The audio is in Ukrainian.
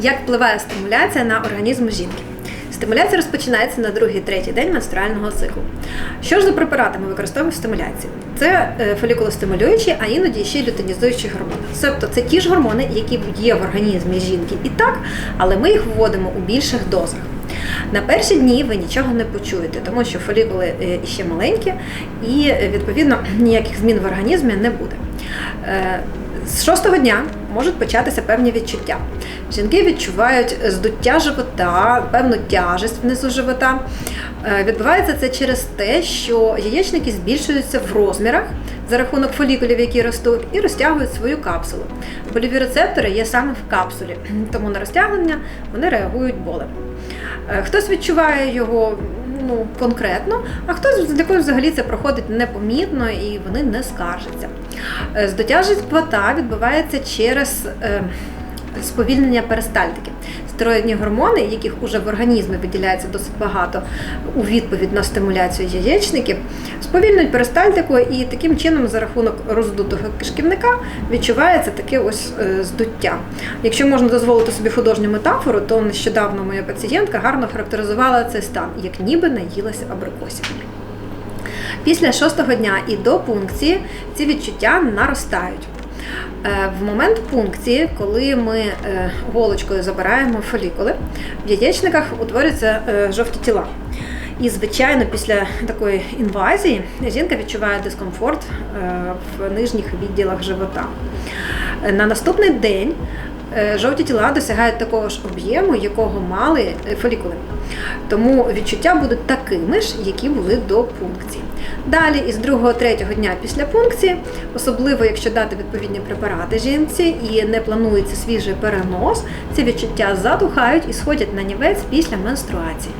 Як впливає стимуляція на організм жінки? Стимуляція розпочинається на другий третій день менструального циклу. Що ж за препарати ми використовуємо в стимуляції? Це е, фолікулостимулюючі, а іноді ще й лютинізуючі гормони. Тобто це ті ж гормони, які є в організмі жінки і так, але ми їх вводимо у більших дозах. На перші дні ви нічого не почуєте, тому що фолікули е, ще маленькі і е, відповідно ніяких змін в організмі не буде. З шостого дня можуть початися певні відчуття. Жінки відчувають здуття живота, певну тяжесть внизу живота. Е, Відбувається це через те, що яєчники збільшуються в розмірах за рахунок фолікулів, які ростуть, і розтягують свою капсулу. Больові рецептори є саме в капсулі, тому на розтягнення вони реагують болем. Е, Хтось відчуває його ну, конкретно, а хтось для когось взагалі це проходить непомітно і вони не скаржаться. Е, плата відбувається через е, сповільнення перистальтики. Стероїдні гормони, яких уже в організмі виділяється досить багато у відповідь на стимуляцію яєчників, сповільнюють перистальтику і таким чином за рахунок роздутого кишківника відчувається таке ось е, здуття. Якщо можна дозволити собі художню метафору, то нещодавно моя пацієнтка гарно характеризувала цей стан, як ніби наїлася абрикосів. Після шостого дня і до пункції ці відчуття наростають. Е, В момент пункції, коли ми е, голочкою забираємо фолікули, в яєчниках утворюються е, жовті тіла. І, звичайно, після такої інвазії жінка відчуває дискомфорт в нижніх відділах живота. На наступний день жовті тіла досягають такого ж об'єму, якого мали е, фолікули. Тому відчуття будуть такими ж, які були до пункції. Далі, із 2-3 дня після пункції, особливо якщо дати відповідні препарати жінці і не планується свіжий перенос, ці відчуття затухають і сходять на нівець після менструації.